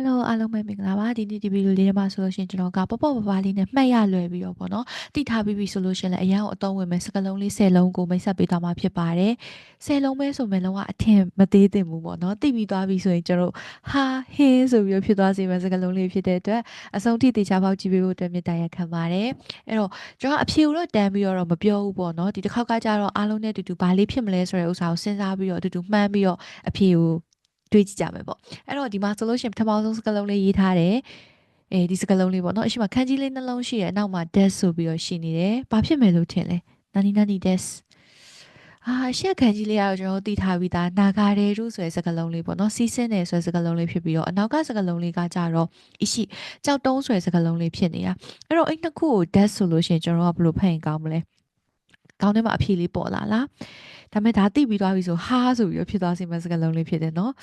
Hello အားလုံးပဲမင်္ဂလာပါဒီနေ့ဒီဗီဒီယိုလေးထဲမှာဆိုလို့ရှိရင်ကျွန်တော်ကပေါ့ပေါ့ပါပါလေးနဲ့မှတ်ရလွယ်ပြီးတော့ပေါ့နော်တိထားပြီးပြီဆိုလို့ရှိရင်လည်းအရန်ကိုအသုံးဝင်မယ်စကလုံးလေး10လုံးကိုမိတ်ဆက်ပေးသွားမှာဖြစ်ပါတယ်10လုံးပဲဆိုမယ်လုံးဝအထင်မသေးသင့်ဘူးပေါ့နော်တိပြီးသွားပြီဆိုရင်ကျွန်တော်ဟာဟင်းဆိုပြီးတော့ဖြစ်သွားစေမယ်စကလုံးလေးဖြစ်တဲ့အတွက်အဆုံးထိတေချာပေါက်ကြည့်ပေးဖို့အတွက်မြတ်တရခံပါတယ်အဲ့တော့ကျွန်တော်အဖြေကိုတော့တန်းပြီးတော့မပြောဘူးပေါ့နော်ဒီတစ်ခေါက်ကကြတော့အားလုံးနဲ့အတူတူဘာလေးဖြစ်မလဲဆိုတဲ့ဥစ္စာကိုစဉ်းစားပြီးတော့အတူတူမှန်းပြီးတော့အဖြေကို တွေးကြည့်ကြမယ်ပေါ့အဲ့တော့ဒီမှာဆိုလို့ရှိရင်ပထမဆုံးစကားလုံးလေးရေးထားတယ်အဲဒီစကားလုံးလေးပေါ့နော်အရှိမခန်းကြီးလေးနှလုံးရှိတယ်အနောက်မှာ desk ဆိုပြီးတော့ရှိနေတယ်ဘာဖြစ်မယ်လို့ထင်လဲနာနီနာနီ desk အာရှက်ခန်းကြီးလေးကတော့ကျွန်တော်သိထားပြီးသားနာဂါရဲရုဆိုတဲ့စကားလုံးလေးပေါ့နော်စီးစင်းတယ်ဆိုတဲ့စကားလုံးလေးဖြစ်ပြီးတော့အနောက်ကစကားလုံးလေးကကြတော့အရှိကြောက်တုံးဆိုတဲ့စကားလုံးလေးဖြစ်နေတာအဲ့တော့အဲ့နှစ်ခုကို desk ဆိုလို့ရှိရင်ကျွန်တော်ကဘယ်လိုဖတ်ရင်ကောင်းမလဲ ကောင်းထဲမှာအဖြေလေးပေါ်လာလားဒါပေမဲ့ဒါသိပြီးသွားပြီဆိုဟာဆိုပြီးဖြစ်သွားစေမယ့်စကားလုံးလေးဖြစ်တယ်နော်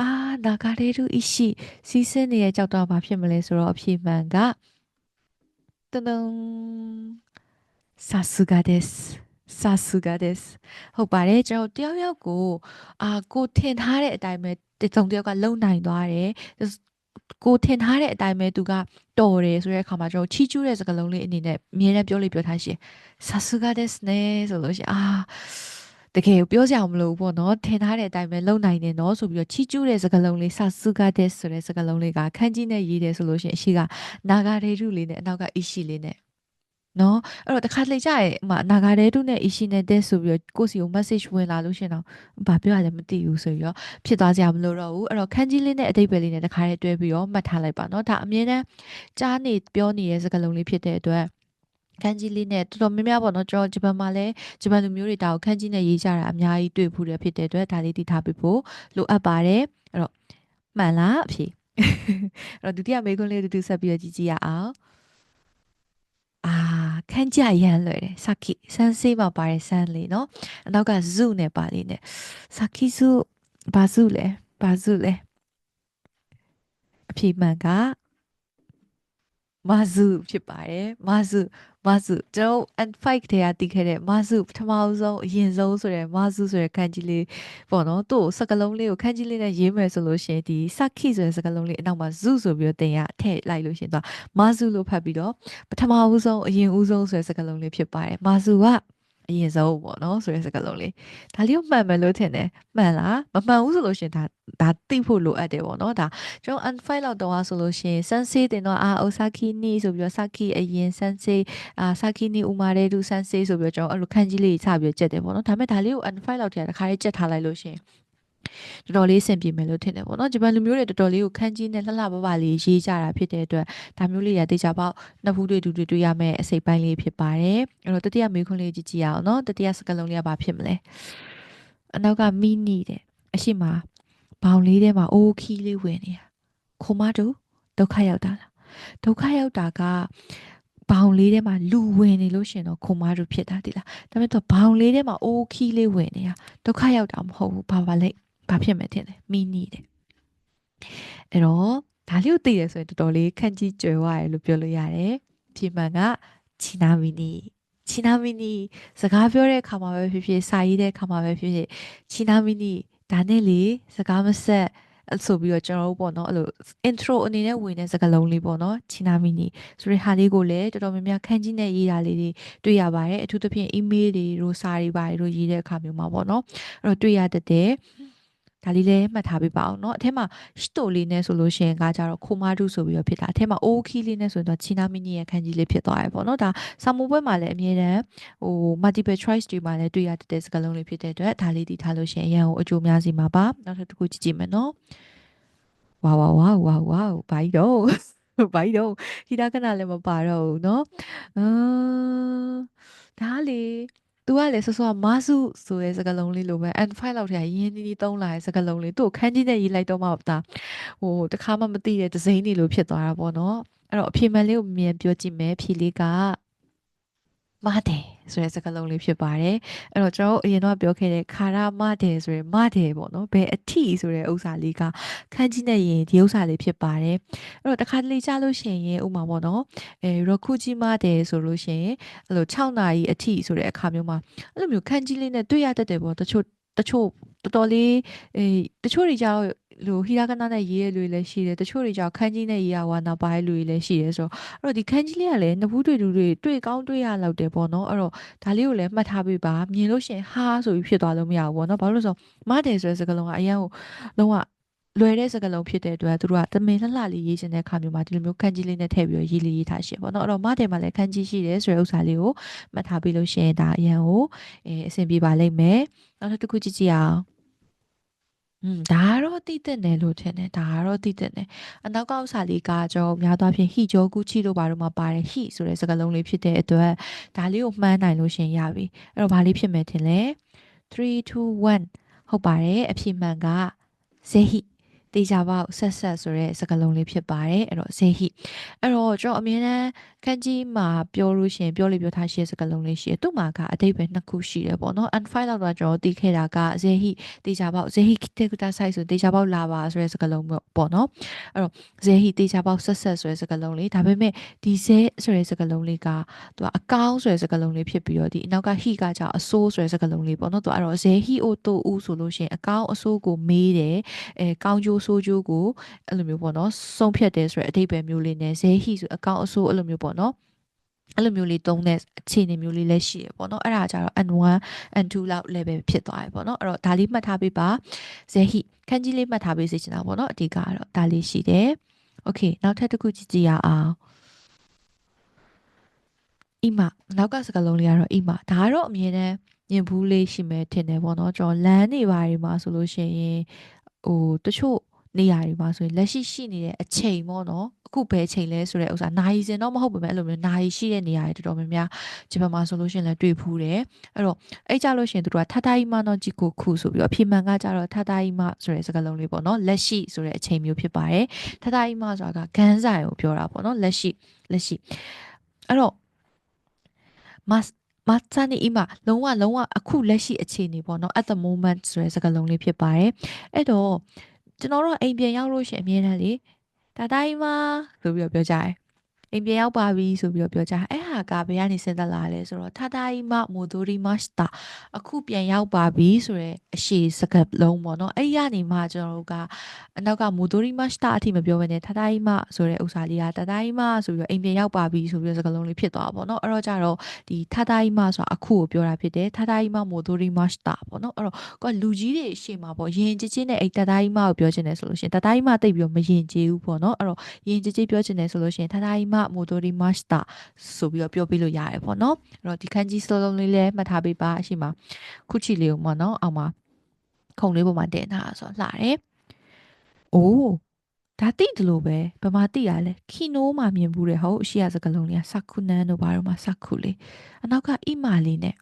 အာနာဂါရေတူအရှိစီးစင်းနေတဲ့ကြောက်တော့ဘာဖြစ်မလဲဆိုတော့အဖြေမှန်ကတဒုံさすがですさすがですဟုတ်ပါတယ်ကျွန်တော်တယောက်ယောက်ကိုအာကိုထင်ထားတဲ့အတိုင်းပဲတစုံတယောက်ကလုံနိုင်သွားတယ် ကိုထင်ထားတဲ့အတိုင်းပဲသူကတော်တယ်ဆိုတဲ့အခါမှာကျွန်တော်ချီးကျူးတဲ့စကားလုံးလေးအနေနဲ့အမြဲတမ်းပြောလို့ပြောထားရှင်ဆာဆူဂါဒက်စ်နဲဆိုလို့ရှင်အာတကယ်ပြောကြအောင်မလို့ပေါ့နော်ထင်ထားတဲ့အတိုင်းပဲလုံနိုင်တယ်နော်ဆိုပြီးတော့ချီကျူးတဲ့စကားလုံးလေးဆာဆူဂါဒက်ဆိုတဲ့စကားလုံးလေးကခန်းကြီးနဲ့ရေးတယ်ဆိုလို့ရှိရင်အရှိကနာဂာဒေရုလေးနဲ့အနောက်ကအိရှိလေးနဲ့ နော်အဲ့တော့တခါတလေကြာရဲ့အမနာဂါရဲတုနဲ့အီရှိနဲ့တဲ့ဆိုပြီးတော့ကိုစီကို message ဝင်လာလို့ရှင်တော့ဘာပြောရလဲမသိဘူးဆိုပြီးတော့ဖြစ်သွားကြမလို့တော့ဘူးအဲ့တော့ခန်းကြီးလေးနဲ့အတိတ်ပဲလေးနဲ့တခါတည်းတွဲပြီးတော့မှတ်ထားလိုက်ပါနော်ဒါအမြဲတမ်းကြားနေပြောနေတဲ့စကားလုံးလေးဖြစ်တဲ့အတွက်ခန်းကြီးလေးနဲ့တော်တော်များများပေါ့နော်ကျွန်တော်ဂျပန်မှာလည်းဂျပန်လူမျိုးတွေဒါကိုခန်းကြီးနဲ့ရေးကြတာအများကြီးတွေ့ဖူးတယ်ဖြစ်တဲ့အတွက်ဒါလေးသိထားပြီးဖို့လိုအပ်ပါတယ်အဲ့တော့မှန်လားအဖြေအဲ့တော့ဒုတိယမေးခွန်းလေးတူတူဆက်ပြီးတော့ကြည့်ကြည့်ရအောင်အာ ခန်းကြရမ်းလွယ်တယ်စာခိဆန်းဆေးမှာပါတယ်ဆန်းလေးနော်အနောက်ကဇုနဲ့ပါလေးနဲ့စာခိဇုဘာဇုလဲဘာဇုလဲအဖြေမှန်ကမာစုဖြစ်ပါတယ်မာစု မာစုကျွန်တော် N5 ထဲကတည်ခဲ့တဲ့မာစုပထမဆုံးအရင်ဆုံးဆိုတဲ့မာစုဆိုတဲ့ခန်းကြီးလေးပေါ့နော်သူ့စကလုံးလေးကိုခန်းကြီးလေးနဲ့ရေးမယ်ဆိုလို့ရှိရင်ဒီစခိဆိုတဲ့စကလုံးလေးအနောက်မှာဇုဆိုပြီးတော့တင်ရထည့်လိုက်လို့ရှိရင်သူကမာစုလို့ဖတ်ပြီးတော့ပထမဦးဆုံးအရင်ဦးဆုံးဆိုတဲ့စကလုံးလေးဖြစ်ပါတယ်မာစုက အရင်ဆုံးပေါ့နော်ဆိုတဲ့စကားလုံးလေးဒါလေးကိုမှန်မယ်လို့ထင်တယ်မှန်လားမမှန်ဘူးဆိုလို့ရှင်ဒါဒါသိဖို့လိုအပ်တယ်ပေါ့နော်ဒါကျွန်တော် unfile လောက်တော့ဆိုလို့ရှင် sensei တင်တော့အာ osaki ni ဆိုပြီးတော့ saki အရင် sensei အာ saki ni umare du sensei ဆိုပြီးတော့ကျွန်တော်အဲ့လိုခန်းကြီးလေးချပြီးကြက်တယ်ပေါ့နော်ဒါပေမဲ့ဒါလေးကို unfile လောက်ထဲတခါလေးကြက်ထားလိုက်လို့ရှင် တော်တော်လေးအဆင်ပြေမယ်လို့ထင်တယ်ပေါ့နော်ဂျပန်လူမျိုးတွေတော်တော်လေးကိုခန်းကြီးနဲ့လှလှပပလေးရေးကြတာဖြစ်တဲ့အတွက်ဒါမျိုးလေးရတေချာပေါက်နှစ်ဖူးတွေတူတွေတွေ့ရမယ့်အစိပ်ပိုင်းလေးဖြစ်ပါတယ်အဲ့တော့တတိယမေးခွန်းလေးကြည့်ကြည့်ရအောင်နော်တတိယစကားလုံးလေးကဘာဖြစ်မလဲအနောက်ကမီနီတဲ့အရှိမဘောင်လေးထဲမှာအိုးခီးလေးဝင်နေတာခိုမတို့ဒုက္ခရောက်တာလားဒုက္ခရောက်တာကဘောင်လေးထဲမှာလူဝင်နေလို့ရှင်တော့ခုံမတို့ဖြစ်တာဒီလားဒါပေမဲ့တော့ဘောင်လေးထဲမှာအိုးခီးလေးဝင်နေတာဒုက္ခရောက်တာမဟုတ်ဘူးဘာပါလဲ ဘာဖြစ်မယ်ထင်လဲမီနီတဲ့အဲ့တော့ဒါလေးကိုသိရဆိုရင်တော်တော်လေးခန့်ကြီးကြွယ်ဝရလို့ပြောလို့ရတယ်ဖြေမှန်ကချီနာမီနီချီနာမီနီစကားပြောတဲ့အခါမှာပဲဖြစ်ဖြစ်စာရေးတဲ့အခါမှာပဲဖြစ်ဖြစ်ချီနာမီနီဒါနဲ့လေစကားမဆက်ဆိုပြီးတော့ကျွန်တော်တို့ပေါ့နော်အဲ့လို intro အနေနဲ့ဝင်တဲ့စကားလုံးလေးပေါ့နော်ချီနာမီနီဆိုတဲ့ဟာလေးကိုလည်းတော်တော်များများခန်းကြီးနဲ့ရေးတာလေးတွေတွေ့ရပါတယ်အထူးသဖြင့် email တွေတို့စာတွေပါတွေရေးတဲ့အခါမျိုးမှာပေါ့နော်အဲ့တော့တွေ့ရတတ်တယ် ဒါလေးလည်းမှတ်ထားပေးပါအောင်เนาะအထက်မှာရှတိုလေးနဲ့ဆိုလို့ရှိရင်ကကြတော့ခိုမာဒုဆိုပြီးတော့ဖြစ်တာအထက်မှာအိုးခီလေးနဲ့ဆိုရင်တော့ချီနာမီနီရဲ့ခန်းကြီးလေးဖြစ်သွားရပေါ့เนาะဒါစာမိုးပွဲမှာလည်းအမြဲတမ်းဟို multiple choice တွေမှာလည်းတွေ့ရတဲ့စကားလုံးလေးဖြစ်တဲ့အတွက်ဒါလေးတည်ထားလို့ရှိရင်အရင်ကိုအကျိုးများစီမှာပါနောက်တစ်ခုကြည့်ကြည့်မယ်เนาะဝါဝါဝါဝါဝါဘာကြီးတော့ဘာကြီးတော့ဟိတာကနာလည်းမပါတော့ဘူးเนาะအာဒါလေ။ तू ကလည်းစောစောကမာစုဆိုတဲ့စကားလုံးလေးလိုပဲ N5 လောက်ထဲကရင်းနီးနီးသုံးလာတဲ့စကားလုံးလေးသူ့ကိုခန်းကြီးနဲ့ရေးလိုက်တော့မှဒါဟိုတခါမှမသိတဲ့ဒဇိမ့်တွေလိုဖြစ်သွားတာပေါ့နော်။အဲ့တော့အဖြေမှန်လေးကိုမြန်ပြောကြည့်မယ်ဖြေလေးက မတယ်ဆိုတဲ့စကားလုံးလေးဖြစ်ပါတယ်အဲ့တော့ကျွန်တော်အရင်တော့ပြောခဲ့တဲ့ခါရမတယ်ဆိုရယ်မတယ်ပေါ့နော်ဘယ်အထီဆိုတဲ့ဥစ္စာလေးကခန်းကြီးနဲ့ရင်ဒီဥစ္စာလေးဖြစ်ပါတယ်အဲ့တော့တခါတလေကြားလို့ရှိရင်ဥမာပေါ့နော်အဲရခုကြီးမတယ်ဆိုလို့ရှိရင်အဲ့လို6နာရီအထီဆိုတဲ့အခါမျိုးမှာအဲ့လိုမျိုးခန်းကြီးလေးနဲ့တွေ့ရတတ်တယ်ပေါ့တချို့တချို့ တော်တော်လေးအဲတချို့တွေကြောက်လိုဟီရာကနာနဲ့ရေးရလူတွေလည်းရှိတယ်တချို့တွေကြောင့်ခန်းကြီးနဲ့ရေးရဝါနာပါတဲ့လူတွေလည်းရှိတယ်ဆိုတော့အဲ့တော့ဒီခန်းကြီးလေးကလည်းနဘူးတွေလူတွေတွေ့ကောင်းတွေ့ရလောက်တယ်ပေါ့နော်အဲ့တော့ဒါလေးကိုလည်းမှတ်ထားပေးပါမြင်လို့ရှင်ဟာဆိုပြီးဖြစ်သွားလို့မရဘူးပေါ့နော်ဘာလို့လဲဆိုတော့မတယ်ဆိုတဲ့စကားလုံးကအရင်ကလုံးဝလွယ်တဲ့စကားလုံးဖြစ်တဲ့အတွက်သူတို့ကတမင်လှလှလေးရေးချင်တဲ့အခါမျိုးမှာဒီလိုမျိုးခန်းကြီးလေးနဲ့ထည့်ပြီးရေးလေးရေးထားရှင်းပေါ့နော်အဲ့တော့မတယ်မှာလည်းခန်းကြီးရှိတယ်ဆိုတဲ့ဥစ္စာလေးကိုမှတ်ထားပြီးလို့ရှင်ဒါအရင်ကိုအဲအဆင်ပြေပါလိမ့်မယ်နောက်တစ်ခုကြည့်ကြည့်အောင် อืมဒါကတော့တိတက်တယ်လို့ထင်တယ်ဒါကတော့တိတက်တယ်အနောက်ကဥစ္စာလေးကကျွန်တော်များသောအားဖြင့်ဟီဂျောကူချီတို့ဘာလို့မှပါတယ်ဟီဆိုတဲ့စကားလုံးလေးဖြစ်တဲ့အတွက်ဒါလေးကိုမှန်းနိုင်လို့ရှင်ရပြီအဲ့တော့ဘာလေးဖြစ်မယ်ထင်လဲ3 2 1ဟုတ်ပါတယ်အဖြစ်မှန်ကဇေဟီ တေချာပေါက်ဆက်ဆက်ဆိုတဲ့စကားလုံးလေးဖြစ်ပါတယ်အဲ့တော့ဇေဟိအဲ့တော့ကျွန်တော်အမြဲတမ်းခန်းကြီးမှာပြောလို့ရှိရင်ပြောလို့ပြောထားရှိတဲ့စကားလုံးလေးရှိတယ်သူ့မှာကအတိတ်ပဲနှစ်ခုရှိတယ်ပေါ့နော် and file တော့ကျွန်တော်သိခဲ့တာကဇေဟိတေချာပေါက်ဇေဟိတေကူတာဆိုင်ဆိုတေချာပေါက်လာပါဆိုတဲ့စကားလုံးပေါ့နော်အဲ့တော့ဇေဟိတေချာပေါက်ဆက်ဆက်ဆိုတဲ့စကားလုံးလေးဒါပေမဲ့ဒီဇေဆိုတဲ့စကားလုံးလေးကသူကအကောင်းဆိုတဲ့စကားလုံးလေးဖြစ်ပြီးတော့ဒီအနောက်ကဟိကကြောင့်အဆိုးဆိုတဲ့စကားလုံးလေးပေါ့နော်သူအဲ့တော့ဇေဟိအိုတိုဦးဆိုလို့ရှိရင်အကောင်းအဆိုးကိုမေးတယ်အဲကောင်းကျိုးဆိုးကျိုးကိုအဲ့လိုမျိုးပေါ့နော်ဆုံးဖြတ်တယ်ဆိုရအတိတ်ပဲမျိုးလေးနဲ့ဇဲဟီဆိုအကောင်အဆိုးအဲ့လိုမျိုးပေါ့နော်အဲ့လိုမျိုးလေးသုံးတဲ့အခြေအနေမျိုးလေးလည်းရှိရပေါ့နော်အဲ့ဒါကြတော့ N1 N2 လောက် level ဖြစ်သွားရပေါ့နော်အဲ့တော့ဒါလေးမှတ်ထားပေးပါဇဲဟိခန်းကြီးလေးမှတ်ထားပေးစေချင်တာပေါ့နော်အဓိကကတော့ဒါလေးရှိတယ် okay နောက်ထပ်တစ်ခုကြည့်ကြည့်ရအောင်အိမနောက်ကစကားလုံးလေးကတော့အိမဒါကတော့အမြဲတမ်းညင်ဘူးလေးရှိမယ်ထင်တယ်ပေါ့နော်ကျွန်တော်လမ်းနေပါတွေမှာဆိုလို့ရှိရင်ဟိုတချို့ နေရာတွေမှာဆိုရင်လက်ရှိရှိနေတဲ့အချိန်ပေါ့နော်အခုဘယ်ချိန်လဲဆိုတဲ့ဥစ္စာနာရီစင်တော့မဟုတ်ပါဘူးအဲ့လိုမျိုးနာရီရှိတဲ့နေရာတွေတော်တော်များများဂျပန်မှာဆိုလို့ရှိရင်လည်းတွေ့ဖူးတယ်အဲ့တော့အဲ့ကြလို့ရှိရင်သူတို့ကထထအိမနော်ဂျီကိုခုဆိုပြီးတော့အဖြစ်မှန်ကကြတော့ထထအိမဆိုတဲ့စကားလုံးလေးပေါ့နော်လက်ရှိဆိုတဲ့အချိန်မျိုးဖြစ်ပါတယ်ထထအိမဆိုတာကဂန်းဆိုင်ကိုပြောတာပေါ့နော်လက်ရှိလက်ရှိအဲ့တော့မတ်မတ်ဆန်နီအီမာလုံးဝလုံးဝအခုလက်ရှိအခြေအနေပေါ့နော် at the moment ဆိုတဲ့စကားလုံးလေးဖြစ်ပါတယ်အဲ့တော့ ကျွန်တော်တို့အိမ်ပြန်ရောက်လို့ရှိရင်အမြဲတမ်းလေတာတိုင်းမဆိုပြီးတော့ပြောကြတယ် အိမ်ပြန်ရောက်ပါပြီဆိုပြီးတော့ပြောကြအဲ့ဟာကဘယ်ကနေစဉ်းစားလာလဲဆိုတော့ထာတာအီမမိုဒိုရီမတ်တာအခုပြန်ရောက်ပါပြီဆိုရဲအရှိစကပ်လုံးပေါ့နော်အဲ့ရနေမှကျွန်တော်တို့ကအနောက်ကမိုဒိုရီမတ်တာအထိမပြောဘဲနဲ့ထာတာအီမဆိုတဲ့ဥစ္စာလေးကတာတာအီမဆိုပြီးတော့အိမ်ပြန်ရောက်ပါပြီဆိုပြီးတော့စကလုံးလေးဖြစ်သွားပါပေါ့နော်အဲ့တော့ကြတော့ဒီထာတာအီမဆိုတာအခုကိုပြောတာဖြစ်တယ်ထာတာအီမမိုဒိုရီမတ်တာပေါ့နော်အဲ့တော့ကလူကြီးတွေရှေ့မှာပေါ့ယင်ကြချင်းနဲ့အဲ့တာတာအီမကိုပြောချင်တယ်ဆိုလို့ရှိရင်တာတာအီမတိတ်ပြီးတော့မယင်ကြဘူးပေါ့နော်အဲ့တော့ယင်ကြချင်းပြောချင်တယ်ဆိုလို့ရှိရင်ထာတာအီမမိုဒိုရီမတ်တာဆိုပြီးတော့ပြောပြလို့ရတယ်ပေါ့နော်အဲ့တော့ဒီခန်းကြီးစလုံးလေးလည်းမှတ်ထားပေးပါအရှိမခုချီလေးကိုပေါ့နော်အောက်မှာခုံလေးပေါ်မှာတင်ထားဆိုလှတယ်။အိုးဒါတိတယ်လို့ပဲဘယ်မှာတိရလဲခီနိုးမှာမြင်ဘူးတယ်ဟုတ်အရှိရစကလုံးလေးကစခုနန်တို့ဘာတော့မှစခုလေးအနောက်ကအီမာလေးနဲ့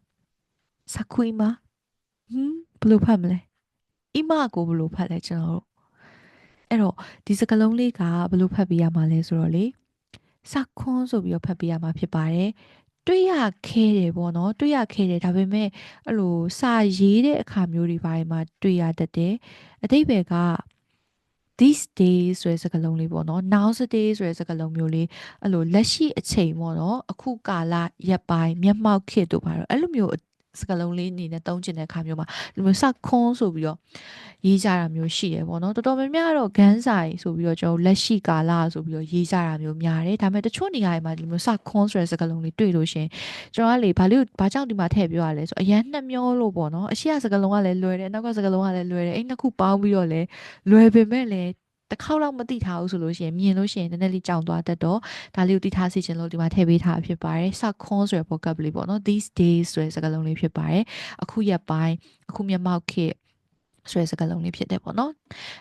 စခုအီမာဟမ်ဘယ်လိုဖတ်မလဲအီမာကိုဘယ်လိုဖတ်လဲကျွန်တော်တို့အဲ့တော့ဒီစကလုံးလေးကဘယ်လိုဖတ်ပြရမှာလဲဆိုတော့လေ စခွန်းဆိုပြီးတော့ဖတ်ပြရမှာဖြစ်ပါတယ်တွေ့ရခဲတယ်ပေါ့နော်တွေ့ရခဲတယ်ဒါပေမဲ့အဲ့လိုစာရေးတဲ့အခါမျိုးတွေဘာတွေမှာတွေ့ရတတ်တယ်အတိတ်ဘယ်က these days ဆိုတဲ့စကားလုံးလေးပေါ့နော် nowadays ဆိုတဲ့စကားလုံးမျိုးလေးအဲ့လိုလက်ရှိအချိန်ပေါ့နော်အခုကာလရက်ပိုင်းမျက်မှောက်ခေတ်တို့ပါတော့အဲ့လိုမျိုး စကလုံးလေးအနေနဲ့တုံးကျင်တဲ့အခါမျိုးမှာဒီလိုစခွန်းဆိုပြီးတော့ရေးကြတာမျိုးရှိတယ်ပေါ့နော်တော်တော်များများတော့ဂန်းဆိုင်ဆိုပြီးတော့ကျွန်တော်လက်ရှိကာလဆိုပြီးတော့ရေးကြတာမျိုးများတယ်ဒါပေမဲ့တချို့နေရာတွေမှာဒီလိုစခွန်းဆိုတဲ့စကလုံးလေးတွေ့လို့ရှင်ကျွန်တော်ကလေဘာလို့ဘာကြောင့်ဒီမှာထည့်ပြောရလဲဆိုအရန်နှမျောလို့ပေါ့နော်အရှိရစကလုံးကလည်းလွယ်တယ်နောက်ကစကလုံးကလည်းလွယ်တယ်အဲ့နှစ်ခုပေါင်းပြီးတော့လည်းလွယ်ပေမဲ့လည်း တစ်ခေါက်လောက်မသိထားဘူးဆိုလို့ရှိရင်မြင်လို့ရှိရင်နည်းနည်းလေးကြောင်သွားတတ်တော့ဒါလေးကိုသိထားစီခြင်းလို့ဒီမှာထည့်ပေးထားဖြစ်ပါတယ်စခွန်ဆိုရယ် vocabulary ပေါ့နော် these days ဆိုတဲ့စကားလုံးလေးဖြစ်ပါတယ်အခုရက်ပိုင်းအခုမျက်မှောက်ခေတ်ဆိုတဲ့စကားလုံးလေးဖြစ်တယ်ပေါ့နော်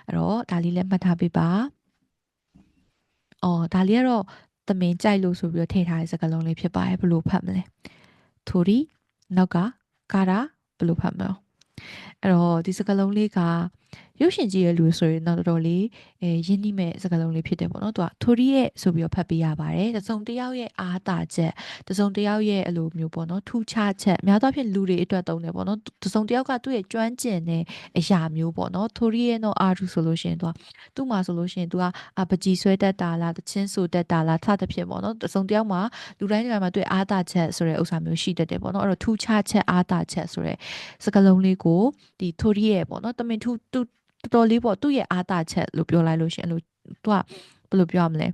အဲ့တော့ဒါလေးလည်းမှတ်ထားပေးပါအော်ဒါလေးကတော့သမင်ကြိုက်လို့ဆိုပြီးတော့ထည့်ထားတဲ့စကားလုံးလေးဖြစ်ပါတယ်ဘယ်လိုဖတ်မလဲထူရီနောက်ကကာရာဘယ်လိုဖတ်မလဲအဲ့တော့ဒီစကားလုံးလေးက ရုပ်ရှင်ကြည့်ရလူဆိုရင်တော့တော်တော်လေးအဲရင်းနှီးမဲ့စကားလုံးလေးဖြစ်တယ်ပေါ့နော်သူကထိုရီရဲ့ဆိုပြီးတော့ဖတ်ပေးရပါတယ်တစုံတယောက်ရဲ့အားတာချက်တစုံတယောက်ရဲ့အလိုမျိုးပေါ့နော်ထူးခြားချက်အများသောအားဖြင့်လူတွေအတွက်သုံးတယ်ပေါ့နော်တစုံတယောက်ကသူ့ရဲ့ကျွမ်းကျင်တဲ့အရာမျိုးပေါ့နော်ထိုရီရဲ့တော့အာထူဆိုလို့ရှိရင်သူကသူ့မှာဆိုလို့ရှိရင်သူကအပကြီးဆွဲတတ်တာလားတချင်းဆိုတတ်တာလားထသဖြင့်ပေါ့နော်တစုံတယောက်မှာလူတိုင်းတွေမှာသူ့အားတာချက်ဆိုတဲ့ဥစ္စာမျိုးရှိတတ်တယ်ပေါ့နော်အဲ့တော့ထူးခြားချက်အားတာချက်ဆိုတဲ့စကားလုံးလေးကိုဒီထိုရီရဲ့ပေါ့နော်တမင်ထူးသူ တော်တော်လေးပေါ့သူ့ရဲ့အားသာချက်လို့ပြောလိုက်လို့ရှင်အဲ့လိုသူကဘယ်လိုပြောရမလဲ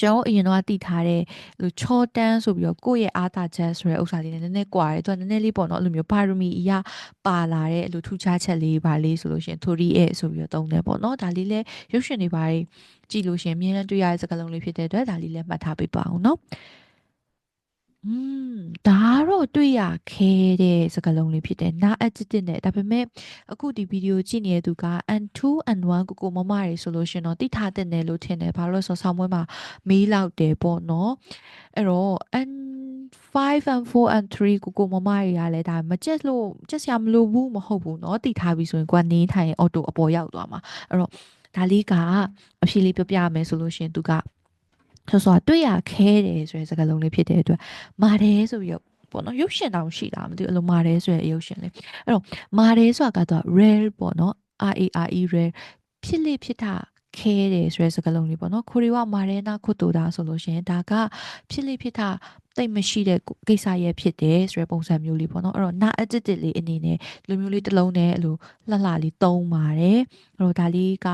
ကျွန်တော်အရင်တော့တည်ထားတဲ့လူချောတန်းဆိုပြီးတော့ကိုယ့်ရဲ့အားသာချက်ဆိုတဲ့ဥစ္စာလေးနဲ့နည်းနည်းကွာတယ်သူကနည်းနည်းလေးပေါ့နော်အဲ့လိုမျိုးပါရမီအရာပါလာတဲ့အဲ့လိုထူးခြားချက်လေးပါလေးဆိုလို့ရှင် theory ရဲ့ဆိုပြီးတော့သုံးတယ်ပေါ့နော်ဒါလေးလဲရုပ်ရှင်တွေပါကြည့်လို့ရှင်အမြင်နဲ့တွေ့ရတဲ့စကားလုံးလေးဖြစ်တဲ့အတွက်ဒါလေးလဲမှတ်ထားပေးပါအောင်နော် อืมဒါကတော့တွေ့ရခဲတဲ့စကားလုံးလေးဖြစ်တယ် na adjective နဲ့ဒါပေမဲ့အခုဒီဗီဒီယိုကြည့်နေတဲ့သူက and2 and 1ကိုကိုမမတွေဆိုလို့ရှင်တော့တိထားတဲ့နယ်လို့ထင်တယ်ဘာလို့လဲဆိုတော့ဆောင်းပွဲမှာမေးလောက်တယ်ပေါ့နော်အဲ့တော့ and 5 and 4 and 3ကိုကိုမမတွေကလည်းဒါမကြက်လို့ကြက်စရာမလိုဘူးမဟုတ်ဘူးเนาะတိထားပြီဆိုရင်ကိုကနေထိုင်အော်တိုအပေါ်ရောက်သွားမှာအဲ့တော့ဒါလေးကအဖြေလေးပြောပြရမယ်ဆိုလို့ရှင်သူက ဆိုဆိုတွေ့ရခဲတယ်ဆိုတဲ့စကားလုံးလေးဖြစ်တဲ့အတွက်မာတယ်ဆိုပြီးတော့ပေါ့နော်ရုပ်ရှင်တောင်ရှိတာမသိဘူးအလိုမာတယ်ဆိုတဲ့ရုပ်ရှင်လေးအဲ့တော့မာတယ်ဆိုတာကတော့ rare ပေါ့နော် R A R E rare ဖြစ်လေဖြစ်တာခဲတယ်ဆိုတဲ့စကားလုံးလေးပေါ့နော်ခိုရီဝမာရဲနာခုတိုတာဆိုလို့ရှိရင်ဒါကဖြစ်လေဖြစ်တာ တိတ်မရှိတဲ့ကိစ္စရဲ့ဖြစ်တယ်ဆိုတဲ့ပုံစံမျိုးလေးပေါ့နော်အဲ့တော့ not addicted လေးအနေနဲ့ဒီလိုမျိုးလေးတစ်လုံးနဲ့အဲ့လိုလှလှလေးသုံးပါတယ်အဲ့တော့ဒါလေးက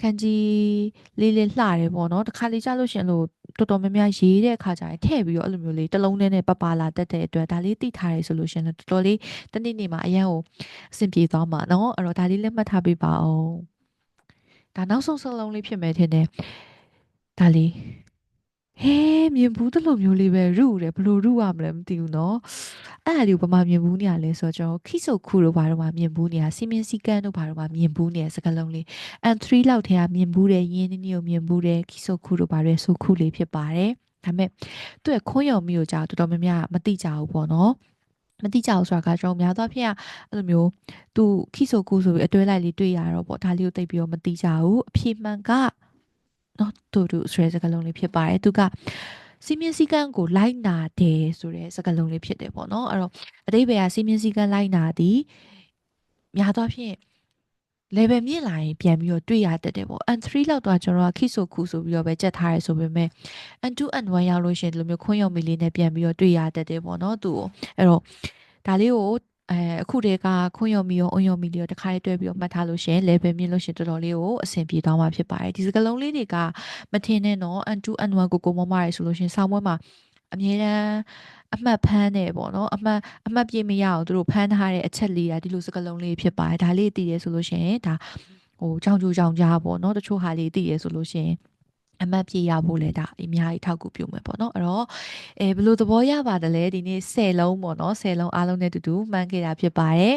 ခန်းကြီးလေးလေးလှတယ်ပေါ့နော်တစ်ခါလေးကြလို့ရှင်လို့တော်တော်များများရေးတဲ့အခါကျရင်ထည့်ပြီးတော့အဲ့လိုမျိုးလေးတစ်လုံးနဲ့ပပလာတက်တဲ့အတွက်ဒါလေးသိထားရဆိုလို့ရှင်တော်တော်လေးတနေ့နေ့မှာအရန်ကိုအဆင်ပြေသွားမှာနော်အဲ့တော့ဒါလေးလက်မှတ်ထားပေးပါအောင်ဒါနောက်ဆုံးစလုံးလေးဖြစ်မယ်ထင်တယ်ဒါလေး ဟဲမြင်ဘူးတလို့မျိုးလေးပဲရုတယ်ဘလို့ရုရမလဲမသိဘူးเนาะအဲ့ဒါလေးကိုဘာမှမြင်ဘူးနေရလဲဆိုတော့ကျွန်တော်ခိဆုခုတို့ဘာတော့မှမြင်ဘူးနေရစီမင်းစီကန်းတို့ဘာတော့မှမြင်ဘူးနေရစကလုံးလေး and3 လောက်ထဲကမြင်ဘူးတယ်ရင်းနှီးနှီးကိုမြင်ဘူးတယ်ခိဆုခုတို့ဘာတွေဆုခုလေးဖြစ်ပါတယ်ဒါပေမဲ့သူ့ရဲ့ခွန်းရုံမျိုးကြောင့်တော်တော်များများမသိကြဘူးပေါ့နော်မတိကြဘူးဆိုတာကကျွန်တော်များသောအားဖြင့်အဲ့လိုမျိုးသူခိဆိုကူဆိုပြီးအတွဲလိုက်လေးတွေ့ရတော့ပေါ့ဒါလေးကိုသိပြီးတော့မတိကြဘူးအဖြေမှန်က နော်တူတူဆိုတဲ့စကားလုံးလေးဖြစ်ပါတယ်သူကစီမင်းစည်းကမ်းကိုလိုက်နာတယ်ဆိုတဲ့စကားလုံးလေးဖြစ်တယ်ပေါ့နော်အဲ့တော့အတိပ္ပယ်ကစီမင်းစည်းကမ်းလိုက်နာသည်များသောအားဖြင့် level မြင့်လာရင်ပြန်ပြီးတော့တွေ့ရတတ်တယ်ပေါ့ and3 လောက်တော့ကျွန်တော်ကခိဆိုခုဆိုပြီးတော့ပဲကြက်ထားရဲဆိုပေမဲ့ and2 and 1ရောက်လို့ရှိရင်ဒီလိုမျိုးခွင့်ရုံမီလေးနဲ့ပြန်ပြီးတော့တွေ့ရတတ်တယ်ပေါ့နော်သူ့ကိုအဲ့တော့ဒါလေးကို အဲအခုတည်းကခွင့်ရုံမီရောအုံရုံမီလေးရောတစ်ခါလေးတွဲပြီးတော့မှတ်ထားလို့ရှိရင် level မြင့်လို့ရှိရင်တော်တော်လေးကိုအဆင်ပြေသွားမှာဖြစ်ပါတယ်ဒီစကလုံးလေးတွေကမထင်နဲ့နော် and2 and 1ကိုကိုမမရဲဆိုလို့ရှိရင်ဆောင်းပွဲမှာအမြဲတမ်းအမှတ်ဖမ်းတယ်ပေါ့နော်အမှတ်အမှတ်ပြည့်မရအောင်သူတို့ဖမ်းထားတဲ့အချက်လေးဒါဒီလိုစကလုံးလေးဖြစ်ပါတယ်ဒါလေးတည်ရဆိုလို့ရှိရင်ဒါဟိုကြောင်ကြူကြောင်ကြားပေါ့နော်တချို့ဟာလေးတည်ရဆိုလို့ရှိရင် အမတ်ပြေရဖို့လဲဒါအများကြီးထောက်ကူပြုမယ်ပေါ့နော်အဲ့တော့အဲဘယ်လိုသဘောရပါတယ်လဲဒီနေ့10လုံးပေါ့နော်10လုံးအားလုံးနဲ့တူတူမှန်းခဲ့တာဖြစ်ပါတယ်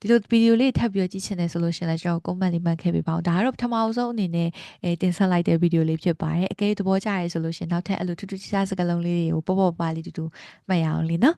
ဒီလိုဗီဒီယိုလေးထပ်ပြီးကြည့်ချင်တယ်ဆိုလို့ရှင်လည်းကျွန်တော် comment လေးမှတ်ခဲ့ပေးပါဦးဒါကတော့ပထမဆုံးအနေနဲ့အဲတင်ဆက်လိုက်တဲ့ဗီဒီယိုလေးဖြစ်ပါတယ်အကယ်သဘောကျရဲဆိုလို့ရှင်နောက်ထပ်အဲ့လိုထူးထူးခြားခြားစကားလုံးလေးတွေကိုပေါ့ပေါ့ပါလေးတူတူမှတ်ရအောင်လीနော်